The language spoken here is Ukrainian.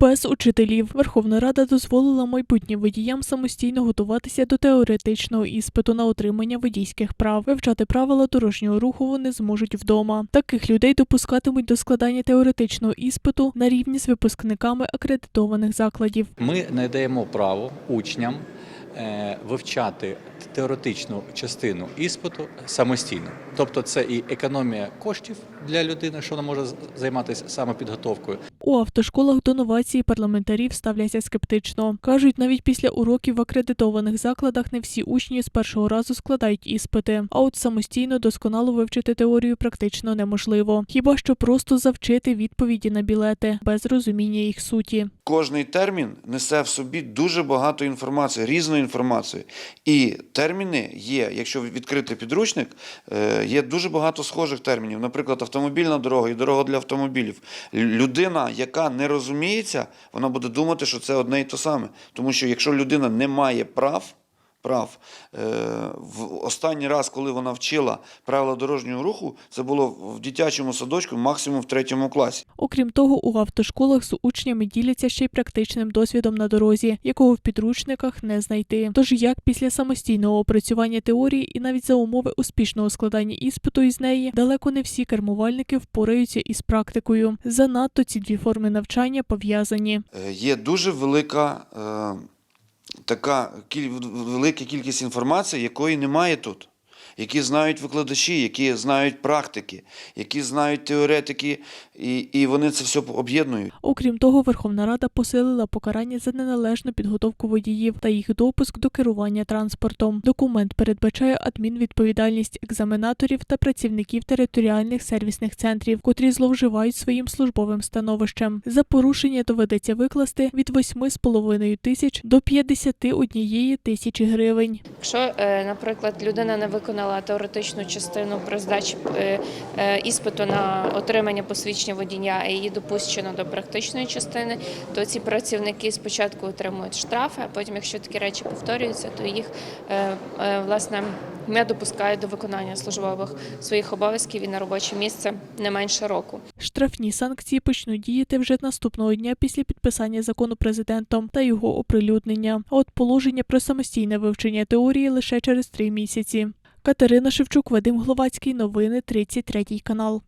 Без учителів Верховна Рада дозволила майбутнім водіям самостійно готуватися до теоретичного іспиту на отримання водійських прав. Вивчати правила дорожнього руху вони зможуть вдома. Таких людей допускатимуть до складання теоретичного іспиту на рівні з випускниками акредитованих закладів. Ми надаємо право учням е, вивчати теоретичну частину іспиту самостійно. Тобто це і економія коштів для людини, що вона може займатися самопідготовкою. У автошколах до новації парламентарів ставляться скептично. кажуть, навіть після уроків в акредитованих закладах не всі учні з першого разу складають іспити. А от самостійно досконало вивчити теорію практично неможливо. Хіба що просто завчити відповіді на білети без розуміння їх суті. Кожний термін несе в собі дуже багато інформації, різної інформації. І терміни є, якщо відкрити підручник, е, є дуже багато схожих термінів. Наприклад, автомобільна дорога і дорога для автомобілів. Людина, яка не розуміється, вона буде думати, що це одне і те саме. Тому що якщо людина не має прав, прав. Е, В останній раз, коли вона вчила правила дорожнього руху, це було в дитячому садочку, максимум в третьому класі. Окрім того, у автошколах з учнями діляться ще й практичним досвідом на дорозі, якого в підручниках не знайти. Тож як після самостійного опрацювання теорії і навіть за умови успішного складання іспиту із неї, далеко не всі кермувальники впораються із практикою. Занадто ці дві форми навчання пов'язані. Е, Є дуже велика е, така велика кількість інформації, якої немає тут. Які знають викладачі, які знають практики, які знають теоретики, і, і вони це все об'єднують. Окрім того, Верховна Рада посилила покарання за неналежну підготовку водіїв та їх допуск до керування транспортом. Документ передбачає адмінвідповідальність екзаменаторів та працівників територіальних сервісних центрів, котрі зловживають своїм службовим становищем. За порушення доведеться викласти від 8,5 тисяч до 51 тисячі гривень. Якщо, е, наприклад, людина не виконала теоретичну частину при здачі е, е, іспиту на отримання посвідчення водія, а її допущено до практичної частини, то ці працівники спочатку отримують штрафи, а потім, якщо такі речі повторюються, то їх е, власне не допускають до виконання службових своїх обов'язків і на робоче місце не менше року. Штрафні санкції почнуть діяти вже наступного дня після підписання закону президентом та його оприлюднення. От положення про самостійне вивчення теорії лише через три місяці. Катерина Шевчук, Вадим Гловацький. Новини 33 канал.